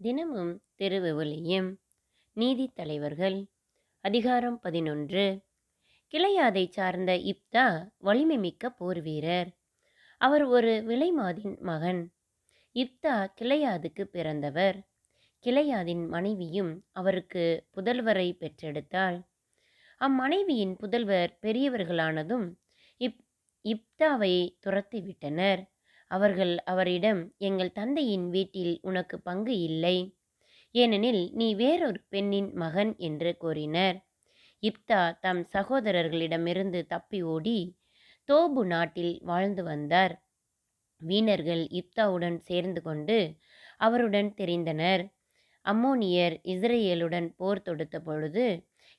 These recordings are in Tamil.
தினமும் திருவிவிலியம் நீதித் தலைவர்கள். அதிகாரம் பதினொன்று. கிளையாதைச் சார்ந்த இப்தா வலிமைமிக்க போர் வீரர். அவர் ஒரு விலைமாதின் மகன். இப்தா கிளையாதுக்கு பிறந்தவர். கிளையாதின் மனைவியும் அவருக்கு புதல்வரை பெற்றெடுத்தாள். அம்மனைவியின் புதல்வர் பெரியவர்களானதும் இப் இப்தாவை துரத்திவிட்டனர். அவர்கள் அவரிடம் எங்கள் தந்தையின் வீட்டில் உனக்கு பங்கு இல்லை. ஏனெனில் நீ வேறொரு பெண்ணின் மகன் என்று கூறினர். இப்தா தம் சகோதரர்களிடமிருந்து தப்பி ஓடி தோபு நாட்டில் வாழ்ந்து வந்தார். வீணர்கள் இப்தாவுடன் சேர்ந்து கொண்டு அவருடன் தெரிந்தனர். அம்மோனியர் இஸ்ரேலுடன் போர் தொடுத்த பொழுது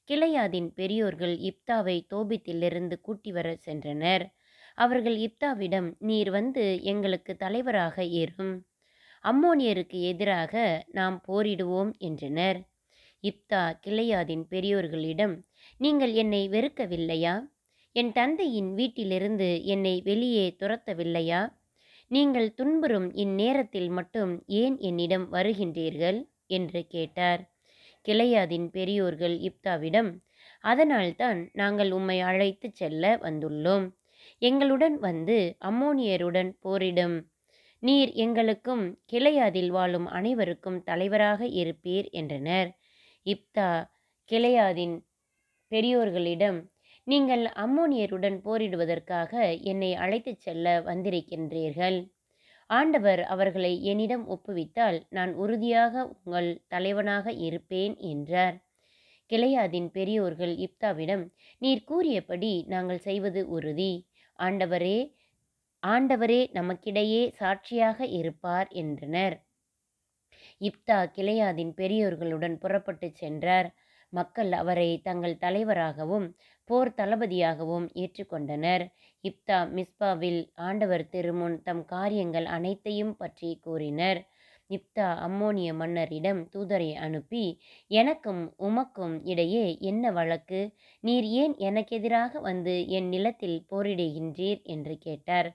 கிளையாதின் பெரியோர்கள் இப்தாவை தோபித்திலிருந்து கூட்டி வர சென்றனர். அவர்கள் இப்தாவிடம் நீர் வந்து எங்களுக்கு தலைவராக ஏறும். அம்மோனியருக்கு எதிராக நாம் போரிடுவோம் என்றனர். இப்தா கிளையாதின் பெரியோர்களிடம் நீங்கள் என்னை வெறுக்கவில்லையா? என் தந்தையின் வீட்டிலிருந்து என்னை வெளியே துரத்தவில்லையா? நீங்கள் துன்புறும் இந்நேரத்தில் மட்டும் ஏன் என்னிடம் வருகின்றீர்கள்? என்று கேட்டார். கிளையாதின் பெரியோர்கள் இப்தாவிடம் அதனால்தான் நாங்கள் உம்மை அழைத்துச் செல்ல வந்துள்ளோம். எங்களுடன் வந்து அம்மோனியருடன் போரிடும். நீர் எங்களுக்கும் கிளையாதில் வாழும் அனைவருக்கும் தலைவராக இருப்பீர் என்றனர். இப்தா கிளையாதின் பெரியோர்களிடம் நீங்கள் அம்மோனியருடன் போரிடுவதற்காக என்னை அழைத்துச் செல்ல வந்திருக்கின்றீர்கள். ஆண்டவர் அவர்களை என்னிடம் ஒப்புவித்தால் நான் உறுதியாக உங்கள் தலைவனாக இருப்பேன் என்றார். கிளையாதின் பெரியோர்கள் இப்தாவிடம் நீர் கூறியபடி நாங்கள் செய்வது உறுதி. ஆண்டவரே ஆண்டவரே நமக்கிடையே சாட்சியாக இருப்பார் என்றனர். இப்தா கிளையாதின் பெரியோர்களுடன் புறப்பட்டு சென்றார். மக்கள் அவரை தங்கள் தலைவராகவும் போர் தளபதியாகவும் ஏற்றுக்கொண்டனர். இப்தா மிஸ்பாவில் ஆண்டவர் திருமுன் தம் காரியங்கள் அனைத்தையும் பற்றி கூறினர். இப்தா அம்மோனிய மன்னரிடம் தூதரை அனுப்பி எனக்கும் உமக்கும் இடையே என்ன வழக்கு? நீர் ஏன் எனக்கெதிராக வந்து என் நிலத்தில் போரிடுகின்றீர்? என்று கேட்டார்.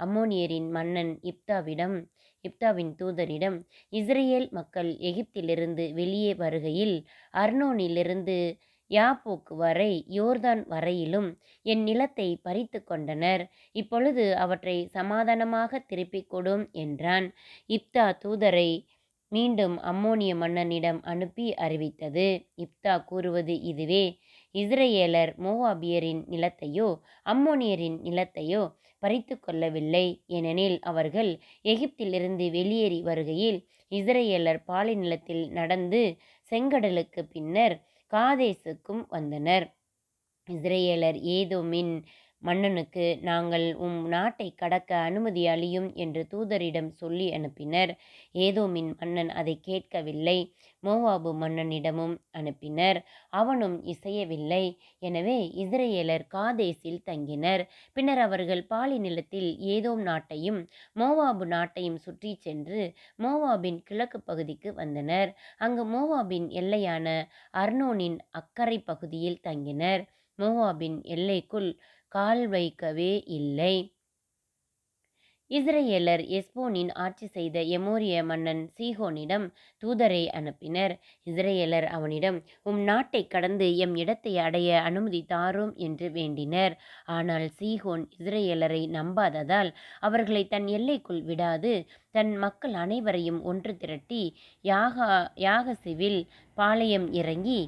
அம்மோனியரின் மன்னன் இப்தாவிடம் இப்தாவின் தூதரிடம் இஸ்ரேல் மக்கள் எகிப்திலிருந்து வெளியே வருகையில் அர்னோனிலிருந்து யாப்போக்கு வரை யோர்தான் வரையிலும் என் நிலத்தை பறித்து கொண்டனர். இப்பொழுது அவற்றை சமாதானமாக திருப்பிக் கொடும் என்றான். இப்தா தூதரை மீண்டும் அம்மோனிய மன்னனிடம் அனுப்பி அறிவித்தது. இப்தா கூறுவது இதுவே இஸ்ரேலர் மோவாபியரின் நிலத்தையோ அம்மோனியரின் நிலத்தையோ பறித்து கொள்ளவில்லை. ஏனெனில் அவர்கள் எகிப்திலிருந்து வெளியேறி வருகையில் இஸ்ரேலர் பாலை நிலத்தில் நடந்து செங்கடலுக்கு பின்னர் காதேசுக்கும் வந்தனர். இஸ்ரேலர் ஏதோமின் மன்னனுக்கு நாங்கள் உம் நாட்டை கடக்க அனுமதி அளியும் என்று தூதரிடம் சொல்லி அனுப்பினர். ஏதோமின் மன்னன் அதை கேட்கவில்லை. மோவாபு மன்னனிடமும் அனுப்பினர். அவனும் இசையவில்லை. எனவே இஸ்ரேலர் காதேசில் தங்கினர். பின்னர் அவர்கள் பாலி நிலத்தில் ஏதோம் நாட்டையும் மோவாபு நாட்டையும் சுற்றி சென்று மோவாபின் கிழக்கு பகுதிக்கு வந்தனர். அங்கு மோவாபின் எல்லையான அர்னோனின் அக்கறை பகுதியில் தங்கினர். மோவாபின் எல்லைக்குள் கால் வைக்கவே இல்லை. இஸ்ரேலர் எஸ்போனின் ஆட்சி செய்த எமோரிய மன்னன் சீகோனிடம் தூதரை அனுப்பினர். இஸ்ரேலர் அவனிடம் உம் நாட்டை கடந்து எம் இடத்தை அடைய அனுமதி தாரும் என்று வேண்டினர். ஆனால் சீகோன் இஸ்ரேலரை நம்பாததால் அவர்களை தன் எல்லைக்குள் விடாது. தன் மக்கள் அனைவரையும் ஒன்று திரட்டி யாகா யாகசிவில் பாளையம் இறங்கி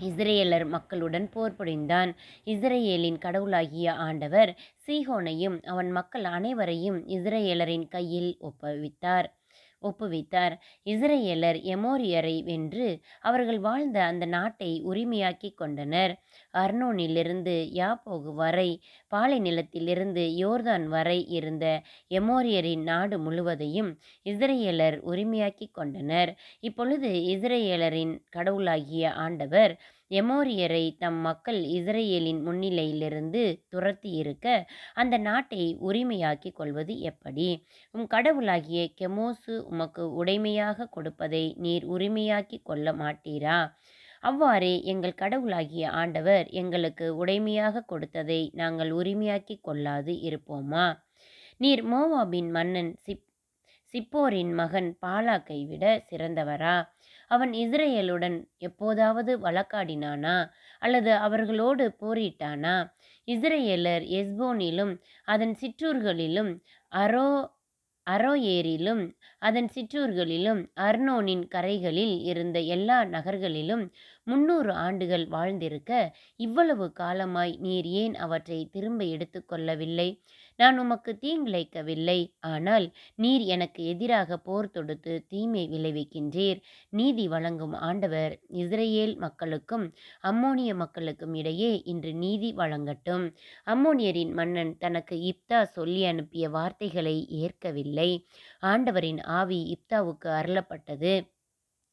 இஸ்ரேலர் மக்களுடன் போர் புரிந்தான் இஸ்ரேலின் கடவுளாகிய ஆண்டவர் சீகோனையும் அவன் மக்கள் அனைவரையும் இஸ்ரேலரின் கையில் ஒப்புவித்தார். ஒப்புவித்தார். இஸ்ரேலர் எமோரியரை வென்று அவர்கள் வாழ்ந்த அந்த நாட்டை உரிமையாக்கி கொண்டனர். அர்னோனிலிருந்து யாப்போகு வரை பாலை நிலத்திலிருந்து யோர்தான் வரை இருந்த எமோரியரின் நாடு முழுவதையும் இஸ்ரேலர் உரிமையாக்கி கொண்டனர். இப்பொழுது இஸ்ரேலரின் கடவுளாகிய ஆண்டவர் எமோரியரை தம் மக்கள் இஸ்ரேலின் முன்னிலையிலிருந்து துரத்தி இருக்க அந்த நாட்டை உரிமையாக்கி கொள்வது எப்படி? உம் கடவுளாகிய கெமோசு உமக்கு உடைமையாக கொடுப்பதை நீர் உரிமையாக்கி கொள்ள மாட்டீரா? அவ்வாறே எங்கள் கடவுளாகிய ஆண்டவர் எங்களுக்கு உடைமையாக கொடுத்ததை நாங்கள் உரிமையாக்கி கொள்ளாது இருப்போமா? நீர் மோவாபின் மன்னன் சிப் சிப்போரின் மகன் பாலாக்கை விட சிறந்தவரா? அவன் இஸ்ரேலுடன் எப்போதாவது வழக்காடினானா? அல்லது அவர்களோடு போரிட்டானா? இஸ்ரேலர் எஸ்போனிலும் அதன் சிற்றூர்களிலும் அரோ அரோயேரிலும் அதன் சிற்றூர்களிலும் அர்னோனின் கரைகளில் இருந்த எல்லா நகர்களிலும் முன்னூறு ஆண்டுகள் வாழ்ந்திருக்க இவ்வளவு காலமாய் நீர் ஏன் அவற்றை திரும்ப எடுத்துக்கொள்ளவில்லை நான் உமக்கு தீங்கிழைக்கவில்லை. ஆனால் நீர் எனக்கு எதிராக போர் தொடுத்து தீமை விளைவிக்கின்றீர். நீதி வழங்கும் ஆண்டவர் இஸ்ரேல் மக்களுக்கும் அம்மோனிய மக்களுக்கும் இடையே இன்று நீதி வழங்கட்டும். அம்மோனியரின் மன்னன் தனக்கு இப்தா சொல்லி அனுப்பிய வார்த்தைகளை ஏற்கவில்லை. ஆண்டவரின் ஆவி இப்தாவுக்கு அருளப்பட்டது.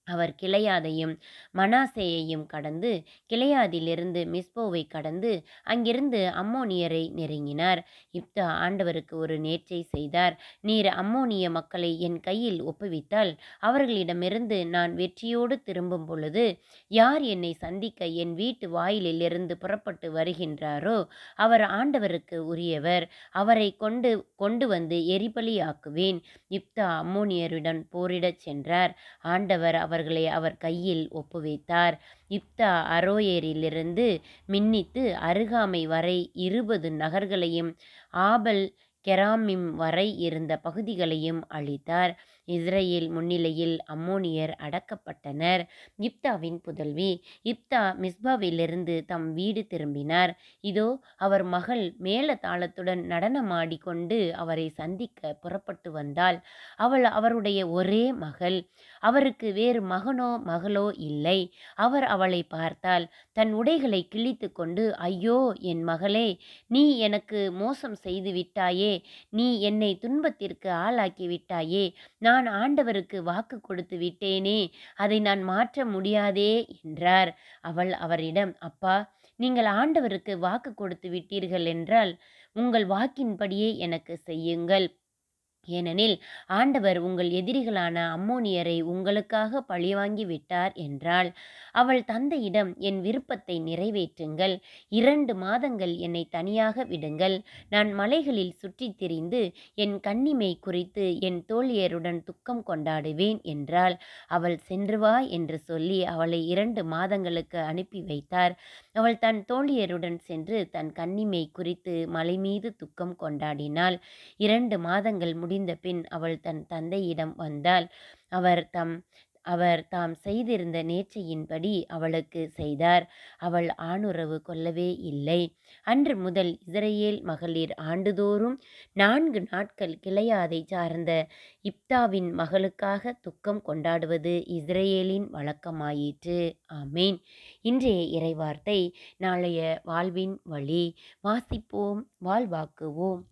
அவர் கிளையாதையும் மனாசேயையும் கடந்து கிளையாதிலிருந்து மிஸ்போவை கடந்து அங்கிருந்து அம்மோனியரை நெருங்கினார். இப்தா ஆண்டவருக்கு ஒரு நேர்ச்சை செய்தார். நீர் அம்மோனிய மக்களை என் கையில் ஒப்புவித்தால் அவர்களிடமிருந்து நான் வெற்றியோடு திரும்பும் பொழுது யார் என்னை சந்திக்க என் வீட்டு வாயிலிலிருந்து புறப்பட்டு வருகின்றாரோ அவர் ஆண்டவருக்கு உரியவர். அவரை கொண்டு கொண்டு வந்து எரிபலியாக்குவேன். இப்தா அம்மோனியருடன் போரிடச் சென்றார். ஆண்டவர் அவர் அவர்களை அவர் கையில் ஒப்புவித்தார். இப்தா அரோயேரிலிருந்து மின்னித்து அருகாமை வரை இருபது நகர்களையும் ஆபல் கெராமிம் வரை இருந்த பகுதிகளையும் அழித்தார். இஸ்ரேல் முன்னிலையில் அம்மோனியர் அடக்கப்பட்டனர். இப்தாவின் புதல்வி இப்தா மிஸ்பாவிலிருந்து தம் வீடு திரும்பினார். இதோ அவர் மகள் மேல தாளத்துடன் நடனமாடிக்கொண்டு அவரை சந்திக்க புறப்பட்டு வந்தாள். அவள் அவருடைய ஒரே மகள். அவருக்கு வேறு மகனோ மகளோ இல்லை. அவர் அவளை பார்த்தால் தன் உடைகளை கிழித்து கொண்டு ஐயோ என் மகளே நீ எனக்கு மோசம் செய்து விட்டாயே நீ என்னை துன்பத்திற்கு ஆளாக்கி விட்டாயே நான் நான் ஆண்டவருக்கு வாக்கு கொடுத்து விட்டேனே அதை நான் மாற்ற முடியாதே என்றார். அவள் அவரிடம் அப்பா நீங்கள் ஆண்டவருக்கு வாக்கு கொடுத்து விட்டீர்கள் என்றால் உங்கள் வாக்கின்படியே எனக்கு செய்யுங்கள். ஏனெனில் ஆண்டவர் உங்கள் எதிரிகளான அம்மோனியரை உங்களுக்காக பழிவாங்கி விட்டார் என்றாள். அவள் தந்தையிடம் என் விருப்பத்தை நிறைவேற்றுங்கள். இரண்டு மாதங்கள் என்னை தனியாக விடுங்கள். நான் மலைகளில் சுற்றித் திரிந்து என் கண்ணிமை குறித்து என் தோழியருடன் துக்கம் கொண்டாடுவேன் என்றாள். அவள் சென்று வா என்று சொல்லி அவளை இரண்டு மாதங்களுக்கு அனுப்பி வைத்தார். அவள் தன் தோழியருடன் சென்று தன் கண்ணிமை குறித்து மலை மீது துக்கம் கொண்டாடினாள். இரண்டு மாதங்கள் முடி முடிந்த பின் அவள் தன் தந்தையிடம் வந்தாள். அவர் தம் அவர் தாம் செய்திருந்த நேர்ச்சையின்படி அவளுக்கு செய்தார். அவள் ஆணுறவு கொள்ளவே இல்லை. அன்று முதல் இஸ்ரேல் மகளிர் ஆண்டுதோறும் நான்கு நாட்கள் கிளையாதை சார்ந்த இப்தாவின் மகளுக்காக துக்கம் கொண்டாடுவது இஸ்ரேலின் வழக்கமாயிற்று. ஆமேன். இன்றைய இறைவார்த்தை நாளைய வாழ்வின் வழி. வாசிப்போம் வாழ்வாக்குவோம்.